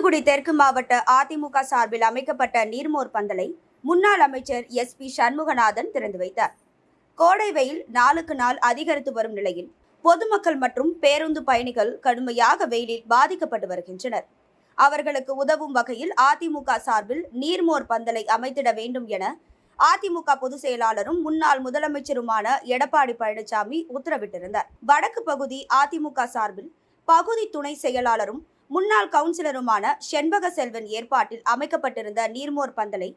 தூத்துக்குடி தெற்கு மாவட்ட அதிமுக சார்பில் அமைக்கப்பட்ட நீர்மோர் பந்தலை முன்னாள் அமைச்சர் எஸ் பி சண்முகநாதன் திறந்து வைத்தார். கோடை வெயில் நாளுக்கு நாள் அதிகரித்து வரும் நிலையில் பொதுமக்கள் மற்றும் பேருந்து பயணிகள் கடுமையாக வெயிலில் பாதிக்கப்பட்டு வருகின்றனர். அவர்களுக்கு உதவும் வகையில் அதிமுக சார்பில் நீர்மோர் பந்தலை அமைத்திட வேண்டும் என அதிமுக பொதுச் செயலாளரும் முன்னாள் முதலமைச்சருமான எடப்பாடி பழனிசாமி உத்தரவிட்டிருந்தார். வடக்கு பகுதி அதிமுக சார்பில் பகுதி துணை செயலாளரும் முன்னாள் கவுன்சிலருமான செண்பக செல்வன் ஏற்பாட்டில் அமைக்கப்பட்டிருந்த நீர்மோர் பந்தலை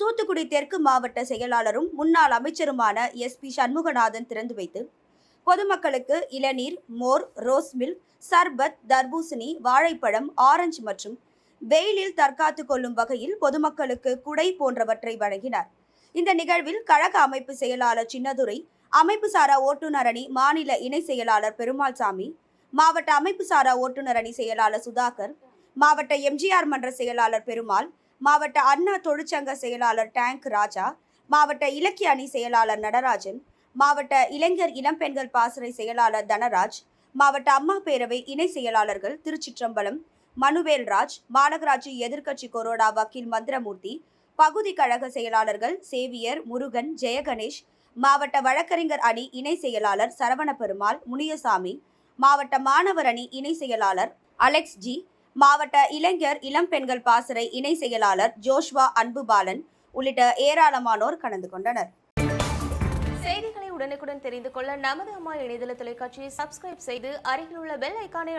தூத்துக்குடி தெற்கு மாவட்ட செயலாளரும் முன்னாள் அமைச்சருமான எஸ் பி சண்முகநாதன் திறந்து வைத்து பொதுமக்களுக்கு இளநீர் மோர் ரோஸ் மில்க் சர்பத் தர்பூசணி வாழைப்பழம் ஆரஞ்சு மற்றும் வெயிலில் தற்காத்துக் கொள்ளும் வகையில் பொதுமக்களுக்கு குடை போன்றவற்றை வழங்கினார். இந்த நிகழ்வில் கழக அமைப்பு செயலாளர் சின்னதுரை அமைப்பு சாரா ஓட்டுநரணி மாநில இணை செயலாளர் பெருமாள்சாமி மாவட்ட அமைப்பு சாரா ஓட்டுநர் அணி செயலாளர் சுதாகர் மாவட்ட எம்ஜிஆர் மன்ற செயலாளர் பெருமாள் மாவட்ட அண்ணா தொழிற்சங்க செயலாளர் டேங்க் ராஜா மாவட்ட இலக்கிய அணி செயலாளர் நடராஜன் மாவட்ட இளைஞர் இளம்பெண்கள் பாசறை செயலாளர் தனராஜ் மாவட்ட அம்மா பேரவை இணை செயலாளர்கள் திருச்சிற்றம்பலம் மனுவேல்ராஜ் மாநகராட்சி எதிர்க்கட்சி கொரோடா வக்கீல் மந்திரமூர்த்தி பகுதி கழக செயலாளர்கள் சேவியர் முருகன் ஜெயகணேஷ் மாவட்ட வழக்கறிஞர் அணி இணை செயலாளர் சரவண பெருமாள் முனியசாமி மாவட்ட மாணவர் அணி இணை செயலாளர் அலெக்ஸ் ஜி மாவட்ட இளைஞர் இளம் பெண்கள் பாசறை இணை செயலாளர் ஜோஷ்வா அன்புபாலன் உள்ளிட்ட ஏராளமானோர் கலந்து கொண்டனர். செய்திகளை உடனுக்குடன் தெரிந்து கொள்ள நமது அம்மா இணையதள தொலைக்காட்சியை சப்ஸ்கிரைப் செய்து அருகில் உள்ள பெல் ஐக்கானை